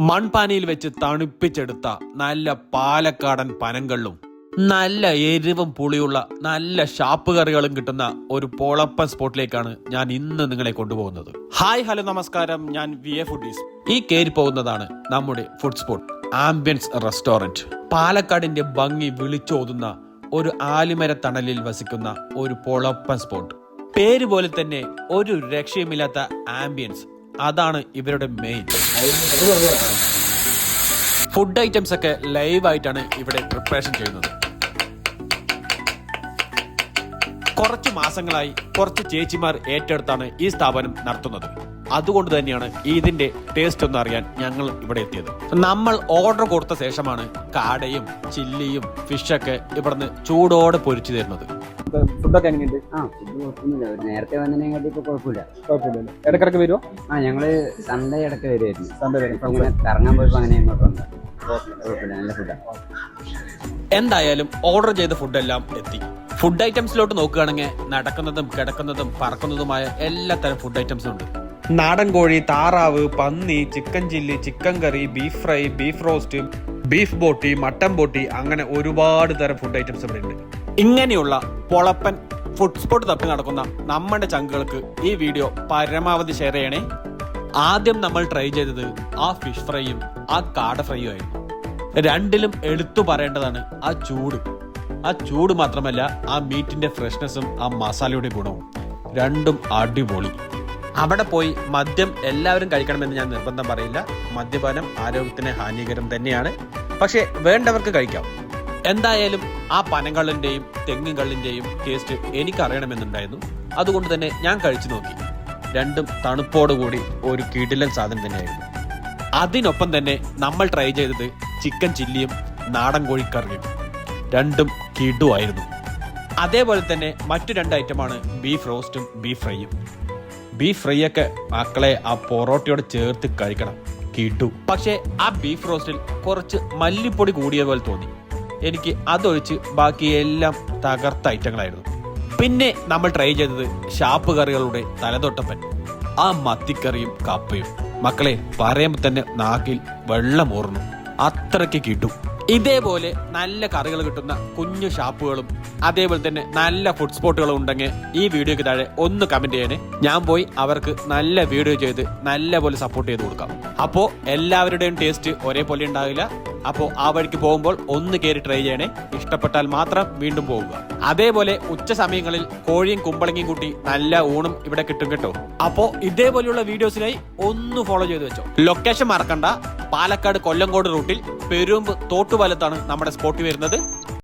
മൺപാനിയിൽ വെച്ച് തണുപ്പിച്ചെടുത്ത നല്ല പാലക്കാടൻ പനങ്കള്ളും നല്ല എരിവും പുളിയുള്ള നല്ല ഷാപ്പ് കറികളും കിട്ടുന്ന ഒരു പൊളപ്പൻ സ്പോട്ടിലേക്കാണ് ഞാൻ ഇന്ന് നിങ്ങളെ കൊണ്ടുപോകുന്നത്. ഹായ് ഹലോ നമസ്കാരം. ഞാൻ വി എ ഫുഡീസ്. ഈ കയറി പോകുന്നതാണ് നമ്മുടെ ഫുഡ് സ്പോട്ട് ആംബിയൻസ് റെസ്റ്റോറന്റ് പാലക്കാടിന്റെ ഭംഗി വിളിച്ചോതുന്ന ഒരു ആലിമര തണലിൽ വസിക്കുന്ന ഒരു പൊളപ്പൻ സ്പോട്ട് പേര് പോലെ തന്നെ ഒരു രക്ഷയുമില്ലാത്ത ആംബിയൻസ് അതാണ് ഇവരുടെ മെയിൻ ഫുഡ് ഐറ്റംസ് ഒക്കെ ലൈവ് ആയിട്ടാണ് ഇവിടെ പ്രിപ്പറേഷൻ ചെയ്യുന്നത്. കുറച്ച് മാസങ്ങളായി കുറച്ച് ചേച്ചിമാർ ഏറ്റെടുത്താണ് ഈ സ്ഥാപനം നടത്തുന്നത്. അതുകൊണ്ട് തന്നെയാണ് ഇതിന്റെ ടേസ്റ്റ് ഒന്ന് അറിയാൻ ഞങ്ങൾ ഇവിടെ എത്തിയത്. നമ്മൾ ഓർഡർ കൊടുത്ത ശേഷമാണ് കാടയും ചില്ലിയും ഫിഷൊക്കെ ഇവിടുന്ന് ചൂടോടെ പൊരിച്ചു തരുന്നത്. ഫുഡൊക്കെ എങ്ങനെയുണ്ട്? ആ ഫുഡ് കുഴപ്പമൊന്നുമില്ല. ഒരു നേരത്തെ വന്നതിനെക്കാട്ടി ഇപ്പൊ കുഴപ്പമില്ല. കുഴപ്പമില്ലല്ലോ ഇടക്കിടക്ക് വരുമോ ആ ഞങ്ങൾ സൺഡേ ഇടയ്ക്ക് വരുമായിരുന്നു സൺഡേ വരും. ഇപ്പൊ ഇങ്ങനെ കറങ്ങാൻ പോയപ്പോ അങ്ങനെ ഇങ്ങോട്ട് വന്നത് കുഴപ്പമില്ല നല്ല ഫുഡാണ് എന്തായാലും ഓർഡർ ചെയ്ത ഫുഡെല്ലാം എത്തി. ഫുഡ് ഐറ്റംസിലോട്ട് നോക്കുകയാണെങ്കിൽ നടക്കുന്നതും കിടക്കുന്നതും പറക്കുന്നതുമായ എല്ലാ തരം ഫുഡ് ഐറ്റംസും ഉണ്ട്. നാടൻ കോഴി താറാവ് പന്നി chicken chilli chicken curry beef fry beef roast beef boti mutton boti അങ്ങനെ ഒരുപാട് തരം ഫുഡ് ഐറ്റംസ് ഇവിടെ ഉണ്ട് ഇങ്ങനെയുള്ള പൊളപ്പൻ ഫുഡ് സ്പോട്ട് തപ്പി നടക്കുന്ന നമ്മുടെ ചങ്കുകൾക്ക് ഈ വീഡിയോ പരമാവധി ഷെയർ ചെയ്യണേ. ആദ്യം നമ്മൾ ട്രൈ ചെയ്തത് ആ ഫിഷ് ഫ്രൈയും ആ കാട ഫ്രൈയും ആയിരുന്നു. രണ്ടിലും എടുത്തു പറയേണ്ടതാണ് ആ ചൂട്. ആ ചൂട് മാത്രമല്ല ആ മീറ്റിന്റെ ഫ്രഷ്നെസ്സും ആ മസാലയുടെ ഗുണവും. രണ്ടും അടിപൊളി. അവിടെ പോയി മദ്യം എല്ലാവരും കഴിക്കണമെന്ന് ഞാൻ നിർബന്ധം പറയില്ല. മദ്യപാനം ആരോഗ്യത്തിന് ഹാനികരം തന്നെയാണ്. പക്ഷേ വേണ്ടവർക്ക് കഴിക്കാം. എന്തായാലും ആ പനങ്ങളിന്റെയും തെങ്ങുകളിന്റെയും ടേസ്റ്റ് എനിക്കറിയണമെന്നുണ്ടായിരുന്നു. അതുകൊണ്ട് തന്നെ ഞാൻ കഴിച്ചു നോക്കി. രണ്ടും തണുപ്പോടുകൂടി ഒരു കിടിലൻ സാധനം തന്നെയായിരുന്നു. അതിനൊപ്പം തന്നെ നമ്മൾ ട്രൈ ചെയ്തത് ചിക്കൻ ചില്ലിയും നാടൻ കോഴിക്കറിയും. രണ്ടും കിടുവായിരുന്നു അതേപോലെ തന്നെ മറ്റു രണ്ട് ഐറ്റമാണ് ബീഫ് റോസ്റ്റും ബീഫ് ഫ്രൈയും ബീഫ് ഫ്രൈ ഒക്കെ മക്കളെ ആ പൊറോട്ടയോട് ചേർത്ത് കഴിക്കണം. കിട്ടു പക്ഷേ ആ ബീഫ് റോസ്റ്റിൽ കുറച്ച് മല്ലിപ്പൊടി കൂടിയ പോലെ തോന്നി. എനിക്ക് അതൊഴിച്ച് ബാക്കി എല്ലാം തകർത്ത ഐറ്റങ്ങളായിരുന്നു. പിന്നെ നമ്മൾ ട്രൈ ചെയ്തത് ഷാപ്പ് കറികളുടെ തലതൊട്ടപ്പൻ ആ മത്തിക്കറിയും കപ്പയും. മക്കളെ പറയുമ്പോൾ തന്നെ നാക്കിൽ വെള്ളം ഊർന്നു. അത്രയ്ക്ക് കിട്ടും. ഇതേപോലെ നല്ല കറികൾ കിട്ടുന്ന കുഞ്ഞു ഷാപ്പുകളും അതേപോലെ തന്നെ നല്ല ഫുഡ് സ്പോട്ടുകളും ഉണ്ടെങ്കിൽ ഈ വീഡിയോയ്ക്ക് താഴെ ഒന്ന് കമന്റ് ചെയ്യണേ. ഞാൻ പോയി അവർക്ക് നല്ല വീഡിയോ ചെയ്ത് നല്ല പോലെ സപ്പോർട്ട് ചെയ്ത് കൊടുക്കാം. അപ്പോ എല്ലാവരുടെയും ടേസ്റ്റ് ഒരേപോലെ ഉണ്ടാവില്ല. അപ്പോൾ ആ വഴിക്ക് പോകുമ്പോൾ ഒന്ന് കയറി ട്രൈ ചെയ്യണേ. ഇഷ്ടപ്പെട്ടാൽ മാത്രം വീണ്ടും പോവുക. അതേപോലെ ഉച്ച സമയങ്ങളിൽ കോഴിയും കുമ്പളങ്ങിയും കൂട്ടി നല്ല ഊണും ഇവിടെ കിട്ടും കേട്ടോ. അപ്പോ ഇതേപോലെയുള്ള വീഡിയോസിനായി ഒന്ന് ഫോളോ ചെയ്ത് വെച്ചോ. ലൊക്കേഷൻ മറക്കണ്ട. പാലക്കാട് കൊല്ലങ്കോട് റൂട്ടിൽ പെരുമ്പ് തോട്ടുപാലത്താണ് നമ്മുടെ സ്പോട്ട് വരുന്നത്.